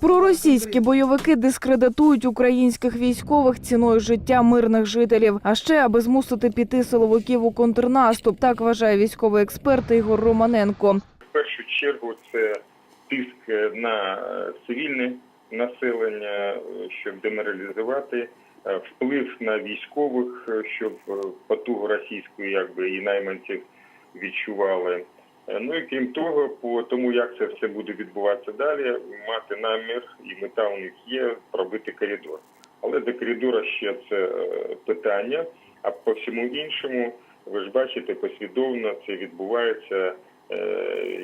Проросійські бойовики дискредитують українських військових ціною життя мирних жителів. А ще аби змусити піти силовиків у контрнаступ. Так вважає військовий експерт Ігор Романенко. В першу чергу це тиск на е, цивільне населення, е, щоб деморалізувати, е, вплив на військових, щоб потугу російської якби і найманців відчували. Е, Ну і крім того, по тому як це все буде відбуватися далі, мати намір і мета у них є пробити коридор. Але до коридора ще це е, питання. А по всьому іншому, ви ж бачите, послідовно це відбувається е,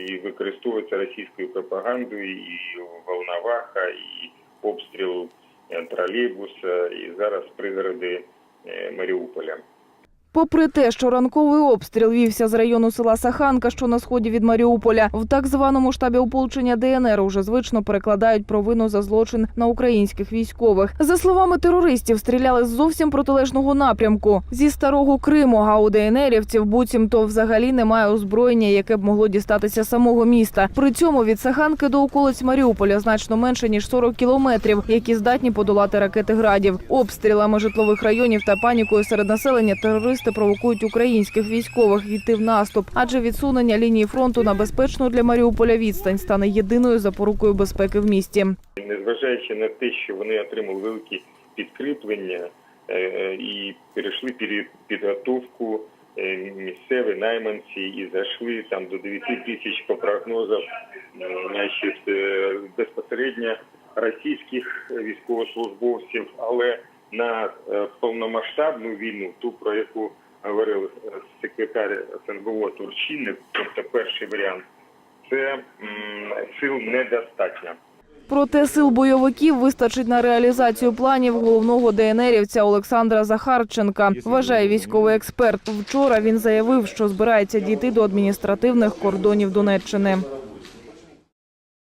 і використовується російською пропагандою, і Волноваха, і обстріл тролейбуса, і зараз пригороди Маріуполя. Попри те, що ранковий обстріл вівся з району села Саханка, що на сході від Маріуполя, в так званому штабі ополчення ДНР уже звично перекладають провину за злочин на українських військових. За словами терористів, стріляли з зовсім протилежного напрямку зі старого Криму. А у ДНРівців буцімто взагалі немає озброєння, яке б могло дістатися самого міста. При цьому від Саханки до околиць Маріуполя значно менше ніж 40 кілометрів, які здатні подолати ракети градів. Обстрілами житлових районів та панікою серед населення терористи провокують українських військових йти в наступ, адже відсунення лінії фронту на безпечну для Маріуполя відстань стане єдиною запорукою безпеки в місті. Незважаючи на те, що вони отримали великі підкріплення е, і перейшли підготовку е, місцеві найманці і зайшли там до 9 тисяч по прогнозах, е, значить, е, безпосередньо російських військовослужбовців, але на е, повномасштабну війну, ту про яку говорив е, секретар СНБО Турчинник, тобто перший варіант, це сил недостатньо. Проте сил бойовиків вистачить на реалізацію планів головного ДНРівця Олександра Захарченка. Вважає військовий експерт. Вчора він заявив, що збирається дійти до адміністративних кордонів Донеччини.